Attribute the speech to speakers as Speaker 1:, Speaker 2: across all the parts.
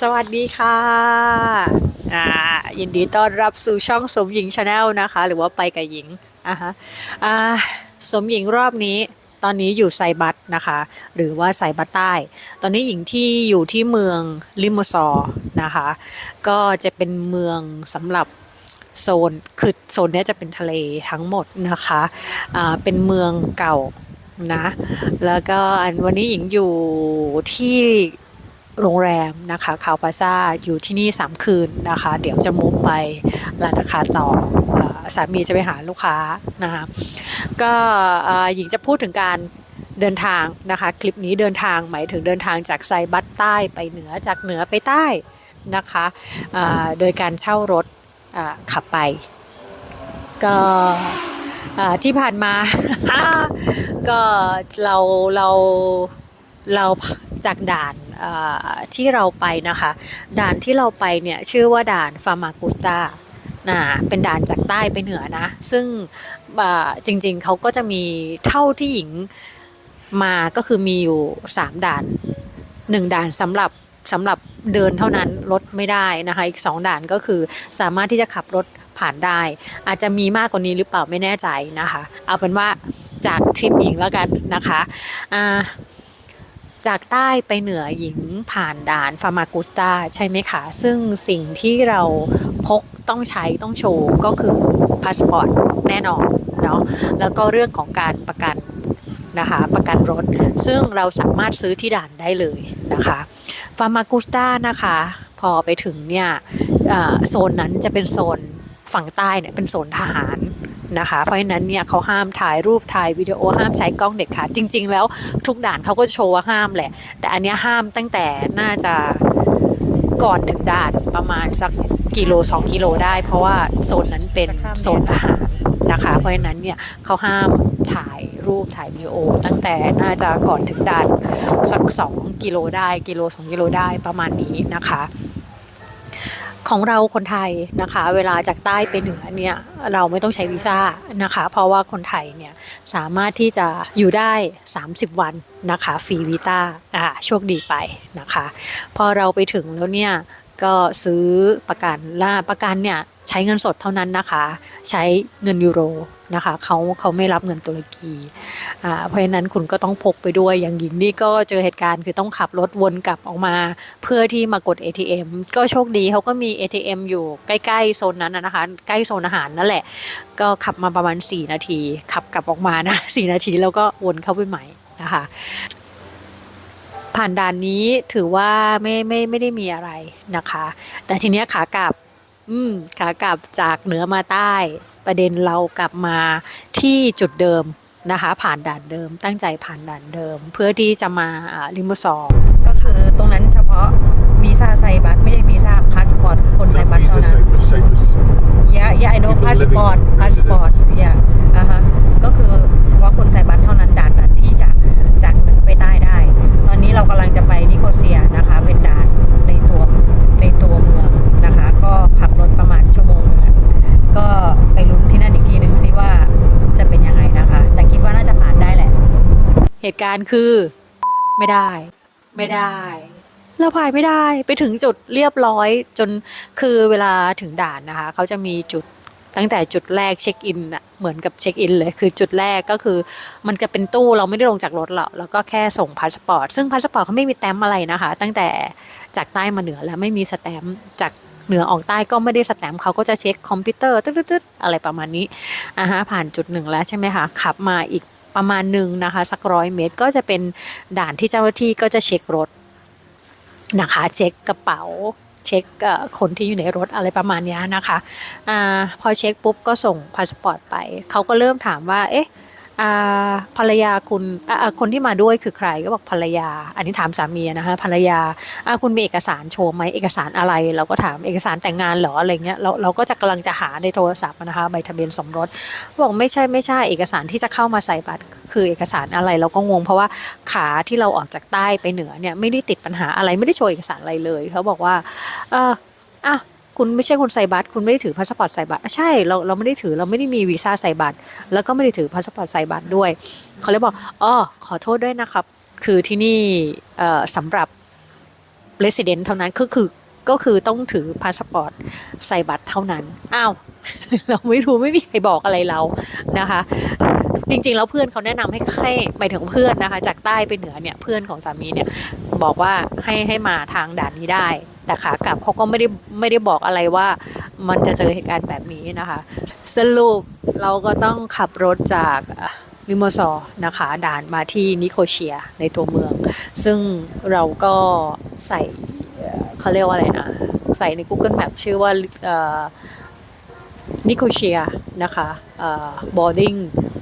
Speaker 1: สวัสดีค่ะอ่ายินดีต้อนรับสู่ช่องสมหญิงชาแนลนะคะ หรือว่าไปกับหญิงอะฮะอ่าสมหญิงรอบนี้ตอนนี้อยู่ไซบัสนะคะ หรือว่าไซบัสใต้ ตอนนี้หญิงที่อยู่ที่เมืองลิมซอร์นะคะ ก็จะเป็นเมืองสำหรับโซนคือโซนนี้จะเป็นทะเลทั้งหมดนะคะอ่าเป็นเมืองเก่านะ แล้วก็อันวันนี้หญิงอยู่ที่ โรงแรมนะคะคาวปาซาอยู่ที่นี่ 3 คืนนะคะ เดี๋ยวจะมุกไปลานาคาต่ออสามีจะไปหาลูกค้านะคะก็หญิงจะพูดถึงการเดินทางนะคะคลิปนี้เดินทางหมายถึงเดินทางจากไซบัสใต้ไปเหนือจากเหนือไปใต้นะคะโดยการเช่ารถขับไป ก็ที่ผ่านมาก็เราเราเราจากด่าน ที่เราไปนะคะ ด่านที่เราไปเนี่ยชื่อว่าด่านฟาร์มากุสตานะเป็นด่านจากใต้ไปเหนือนะ ซึ่งจริงๆเขาก็จะมีเท่าที่หญิงมาก็คือมีอยู่ 3 ด่าน 1 ด่านสำหรับสำหรับเดินเท่านั้นรถไม่ได้นะคะ อีก 2 ด่านก็คือสามารถที่จะขับรถผ่านได้ อาจจะมีมากกว่านี้หรือเปล่าไม่แน่ใจนะคะ เอาเป็นว่าจากทริปหญิงแล้วกันนะคะอ่า จากใต้ไปเหนือหญิงผ่านด่านฟามากุสตาใช่ไหมคะ ซึ่งสิ่งที่เราพกต้องใช้ต้องโชว์ก็คือพาสปอร์ตแน่นอนเนาะแล้วก็เรื่องของการประกันนะคะประกันรถ ซึ่งเราสามารถซื้อที่ด่านได้เลยนะคะฟามากุสตานะคะ พอไปถึงเนี่ยโซนนั้นจะเป็นโซน ฝั่งใต้เนี่ยเป็นโซนทหารนะคะ เพราะฉะนั้นเนี่ยเขาห้ามถ่ายรูปถ่ายวิดีโอห้ามใช้กล้องเด็ดขาดจริง ๆ แล้วทุกด่านเขาก็จะโชว์ว่าห้ามแหละ แต่อันเนี้ยห้ามตั้งแต่น่าจะก่อนถึงด่านประมาณสักกิโล 2 กิโลได้ เพราะว่าโซนนั้นเป็นโซนทหารนะคะ เพราะฉะนั้นเนี่ยเขาห้ามถ่ายรูปถ่ายวิดีโอ ตั้งแต่น่าจะก่อนถึงด่านสัก 2 กิโลได้กิโล 2 กิโลได้ประมาณนี้นะคะ ของเราคนไทยนะคะ เวลาจากใต้ไปเหนือเนี่ยเราไม่ต้องใช้วีซ่านะคะ เพราะว่าคนไทยเนี่ยสามารถที่จะอยู่ได้ 30 วันนะคะฟรีวีซ่าอ่าโชคดีไปนะคะ พอเราไปถึงแล้วเนี่ยก็ซื้อประกันล่าประกันเนี่ย ใช้เงินสดเท่านั้นนะคะ ใช้เงินยูโรนะคะเขาเขาไม่รับเงินตุรกีอ่าเพราะฉะนั้นคุณก็ต้องพกไปด้วยอย่างหญิงนี่ก็เจอเหตุการณ์คือต้องขับรถวนกลับออกมา เพื่อที่มากด ATM ก็โชคดีเขาก็มี ATM อยู่ใกล้ๆโซนนั้นนะคะใกล้โซนอาหารนั่นแหละ ก็ขับมาประมาณ 4 นาที ขับกลับออกมานะ4นาทีแล้วก็วนเข้าไปใหม่นะคะผ่านด่านนี้ถือว่าไม่ไม่ไม่ได้มีอะไรนะคะ แต่ทีเนี้ยขากลับ อืมขากลับจากเหนือมาใต้ ประเด็นเรากลับมาที่จุดเดิมนะคะ ผ่านด่านเดิม ตั้งใจผ่านด่านเดิม เพื่อที่จะมาอ่าลิมซอร์ก็คือตรงนั้นเฉพาะวีซ่าไซบัสไม่ใช่วีซ่าพาสปอร์ตคนไซบัส
Speaker 2: Visa
Speaker 1: เท่านั้น
Speaker 2: Cyprus, Cyprus.
Speaker 1: yeah yeah I know
Speaker 2: People living
Speaker 1: passport
Speaker 2: residents.
Speaker 1: passport yeah อ่าฮะก็คือเฉพาะคนไซบัส ตุการณ์คือ ไม่ได้ ไม่ได้เราผ่านไม่ได้ไปถึงจุดเรียบร้อย จนคือเวลาถึงด่านนะคะ เขาจะมีจุดตั้งแต่จุดแรกเช็คอินอะเหมือนกับเช็คอินเลยคือจุดแรกก็คือ มันจะเป็นตู้เราไม่ได้ลงจากรถหรอกแล้วก็แค่ส่งพาสปอร์ตซึ่งพาสปอร์ตเขาไม่มีแต้มอะไรนะคะ ตั้งแต่จากใต้มาเหนือแล้วไม่มีสแตมป์จากเหนือออกใต้ก็ไม่ได้สแตมป์เขาก็จะเช็คคอมพิวเตอร์ตึ๊ดๆอะไรประมาณนี้อ่าฮะผ่านจุดหนึ่งแล้วใช่ไหมคะขับมาอีก ประมาณหนึ่งนะคะ สักร้อยเมตรก็จะเป็นด่านที่เจ้าหน้าที่ก็จะเช็ครถนะคะ เช็คกระเป๋าเช็คคนที่อยู่ในรถอะไรประมาณนี้นะคะอาพอเช็คปุ๊บก็ส่งพาสปอร์ตไป เขาก็เริ่มถามว่า เอ๊ะ ภรรยาคุณคนที่มาด้วยคือใครก็บอกภรรยา อันนี้ถามสามีนะคะภรรยาคุณมีเอกสารโชว์ไหมเอกสารอะไร เราก็ถามเอกสารแต่งงานเหรออะไรเงี้ยเราเราก็จะกำลังจะหาในโทรศัพท์นะคะใบทะเบียนสมรสบอกไม่ใช่ไม่ใช่เอกสารที่จะเข้ามาใส่บัตรคือเอกสารอะไรเราก็งงเพราะว่าขาที่เราออกจากใต้ไปเหนือเนี่ยไม่ได้ติดปัญหาอะไรไม่ได้โชว์เอกสารอะไรเลยเขาบอกว่าเอออะ คุณไม่ใช่คนใส่บัตรคุณไม่ได้ถือพาสปอร์ตใส่บัตรใช่เราเราไม่ได้ถือเราไม่ได้มีวีซ่าใส่บัตร แล้วก็ไม่ได้ถือพาสปอร์ตใส่บัตรด้วยเขาเลยบอกอ๋อขอโทษด้วยนะครับ คือที่นี่เอ่อสำหรับ resident เท่านั้นก็คือก็คือต้องถือพาสปอร์ตใส่บัตรเท่านั้น อ้าว เราไม่รู้ไม่มีใครบอกอะไรเรานะคะ จริงๆ แล้วเพื่อนเขาแนะนำให้ให้ไปถึงเพื่อนนะคะ จากใต้ไปเหนือเนี่ยเพื่อนของสามีเนี่ยบอกว่าให้ให้มาทางด่านนี้ได้ แต่ขากลับเขาก็ไม่ได้ไม่ได้บอกอะไรว่ามันจะเจอเหตุการณ์แบบนี้นะคะ สรุปเราก็ต้องขับรถจากลิโมซอนะคะ ด่านมาที่นิโคเชียในตัวเมือง ซึ่งเราก็ใส่เขาเรียกว่าอะไรนะ ใส่ใน Google Map ชื่อว่านิโคเชียนะคะเอ่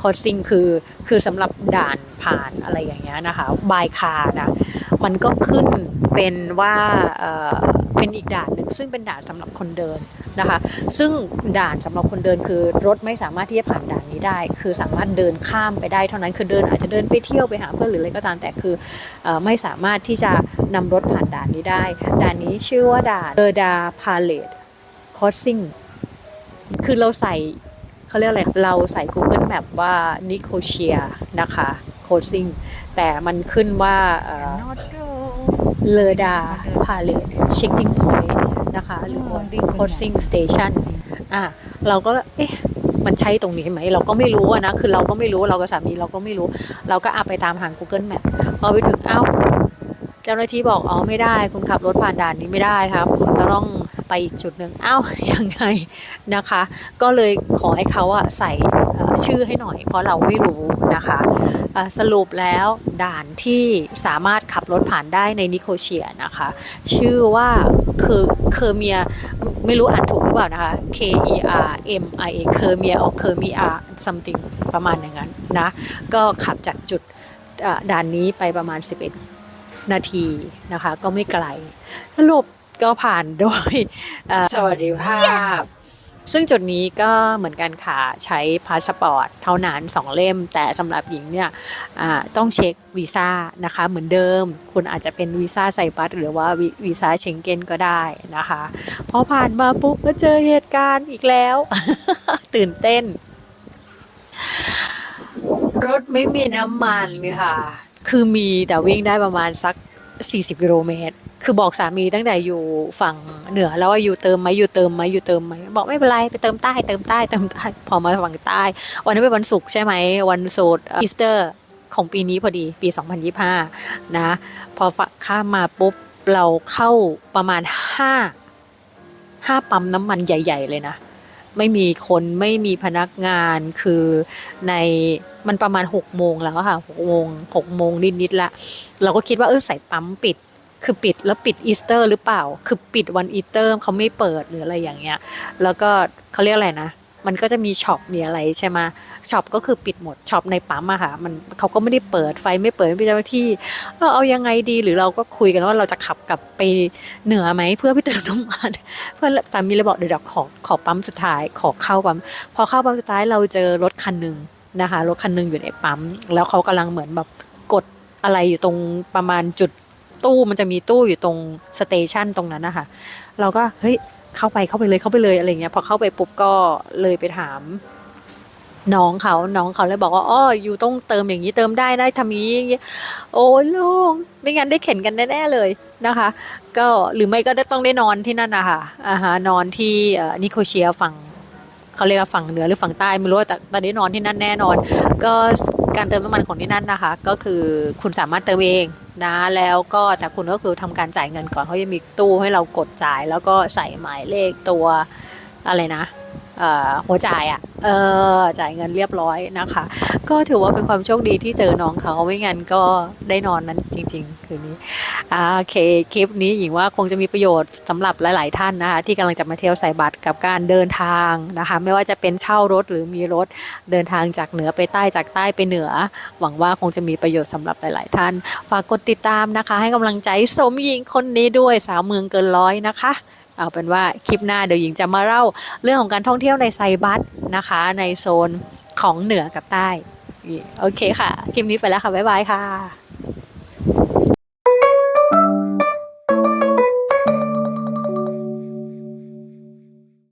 Speaker 1: คอ boarding crossing คือคือสำหรับด่านผ่านอะไรอย่างเงี้ยนะคะบายคานะมันก็ขึ้นเป็นว่าเป็นอีกด่านหนึ่งซึ่งเป็นด่านสำหรับคนเดินนะคะซึ่งด่านสำหรับคนเดินคือรถไม่สามารถที่จะผ่านด่านนี้ได้ คือสามารถเดินข้ามไปได้เท่านั้นคือเดินอาจจะเดินไปเที่ยวไปหาเพื่อนหรืออะไรก็ตามแต่คือออไม่สามารถที่จะนำรถผ่านด่านนี้ได้ ด่านนี้ชื่อว่าด่านเดอร์ดาพาเลตคอสซิ่งคือเราใส่ เขาเรียกอะไรเราใส่ Google Map ว่านิโคเชียนะคะโคซิงแต่มันขึ้นว่าเอ่อเลอดาพาเลตเช็คกิ้งพอยต์นะคะหรือ boarding crossing station อะเราก็เอ๊ะมันใช่ตรงนี้ไหมเราก็ไม่รู้นะ คือเราก็ไม่รู้เรากับสามีเราก็ไม่รู้ เราก็อาไปตามหาง Google Map พอไปถึงเอ้าเจ้าหน้าที่บอกอ๋อไม่ได้ คุณขับรถผ่านด่านนี้ไม่ได้ครับ คุณต้อง ไปอีกจุดหนึ่งอ้าวยังไงนะคะ ก็เลยขอให้เขาอะใส่ชื่อให้หน่อย เพราะเราไม่รู้นะคะสรุปแล้วด่านที่สามารถขับรถผ่านได้ในนิโคเชียนะคะ ชื่อว่าคือเคอร์เมียไม่รู้อ่านถูกหรือเปล่านะคะ K E R M I A เคอร์เมียออกเคอร์เมีย something ประมาณอย่างนั้นนะก็ขับจากจุดด่านนี้ไปประมาณ 11 นาทีนะคะ ก็ไม่ไกลสรุป ก็ผ่านโดยเอ่อสวัสดิภาพ ซึ่งจุดนี้ก็เหมือนกันค่ะ ใช้พาสปอร์ตเท่านั้น2เล่ม แต่สำหรับหญิงเนี่ยอ่าต้องเช็ควีซ่านะคะ เหมือนเดิม คุณอาจจะเป็นวีซ่าไซปัสหรือว่าวีวีซ่าเชงเก้นก็ได้นะคะพอผ่านมาปุ๊บก็เจอเหตุการณ์อีกแล้ว ตื่นเต้น รถไม่มีน้ำมันค่ะ คือมีแต่วิ่งได้ประมาณสัก 40 กิโลเมตร คือบอกสามีตั้งแต่อยู่ฝั่งเหนือแล้วว่าอยู่เติมไหมอยู่เติมไหมอยู่เติมไหมบอกไม่เป็นไรไปเติมใต้เติมใต้เติมใต้พอมาฝั่งใต้ วันนั้นเป็นวันศุกร์ใช่ไหมวันโสดอีสเตอร์ของปีนี้พอดีปี 2025 นะ พอฝักข้ามมาปุ๊บเราเข้าประมาณ 5 5 ปั๊มน้ำมันใหญ่ ๆ เลยนะ ไม่มีคนไม่มีพนักงานคือในมันประมาณ 6 โมงแล้วค่ะ6โมง6โมงนิดๆละ เราก็คิดว่าเออใส่ปั๊มปิด คือปิดแล้วปิดอีสเตอร์หรือเปล่า คือปิดวันอีสเตอร์เขาไม่เปิดหรืออะไรอย่างเงี้ย แล้วก็เขาเรียกอะไรนะ มันก็จะมีช็อปมีอะไรใช่ไหมช็อปก็คือปิดหมดช็อปในปั๊มอะค่ะมันเขาก็ไม่ได้เปิดไฟไม่เปิดไม่มีเจ้าหน้าที่เราเอายังไงดีหรือเราก็คุยกันว่าเราจะขับกลับไปเหนือไหมเพื่อไปเติมน้ำมันเพื่อสามีเลยบอกเดี๋ยวเดี๋ยวขอขอปั๊มสุดท้ายขอเข้าปั๊มพอเข้าปั๊มสุดท้ายเราเจอรถคันหนึ่งนะคะรถคันหนึ่งอยู่ในปั๊มแล้วเขากำลังเหมือนแบบกดอะไรอยู่ตรงประมาณจุด ตู้มันจะมีตู้อยู่ตรงสเตชันตรงนั้นนะคะเราก็เฮ้ยเข้าไปเข้าไปเลยเข้าไปเลยอะไรเงี้ยพอเข้าไปปุ๊บก็เลยไปถามน้องเขาน้องเขาเลยบอกว่าอ๋ออยู่ต้องเติมอย่างนี้เติมได้ได้ทำนี้อย่างนี้โอ้ยลุงไม่งั้นได้เข็นกันแน่ๆเลยนะคะ ก็หรือไม่ก็ได้ต้องได้นอนที่นั่นนะคะอ่าฮะนอนที่นิโคเชียฝั่งเขาเรียกว่าฝั่งเหนือหรือฝั่งใต้ไม่รู้แต่แต่ได้นอนที่นั่นแน่นอน ก็การเติมน้ำมันของที่นั่นนะคะ ก็คือคุณสามารถเติมเอง นะแล้วก็แต่คุณก็คือทำการจ่ายเงินก่อนเขาจะมีตู้ให้เรากดจ่าย แล้วก็ใส่หมายเลขตัวอะไรนะ หัวจ่ายอะ่ะเออจ่ายเงินเรียบร้อยนะคะ ก็ถือว่าเป็นความโชคดีที่เจอน้องเขาไม่งั้นก็ได้นอนนั้นจริง ๆ คืนนี้โอเคคลิปนี้หญิงว่าคงจะมีประโยชน์สำหรับหลาย ๆ ท่านนะคะที่กำลังจะมาเที่ยวใส่บัตรกับการเดินทางนะคะไม่ว่าจะเป็นเช่ารถหรือมีรถเดินทางจากเหนือไปใต้จากใต้ไปเหนือ หวังว่าคงจะมีประโยชน์สำหรับหลาย ๆ ท่าน ฝากกดติดตามนะคะ ให้กำลังใจสมหญิงคนนี้ด้วยสาวเมืองเกินร้อยนะคะ เอาเป็นว่าคลิปหน้าเดี๋ยวหญิงจะมาเล่าเรื่องของการท่องเที่ยวในไซบัสนะคะ ในโซนของเหนือกับใต้ โอเคค่ะ คลิปนี้ไปแล้วค่ะ บ๊ายบายค่ะ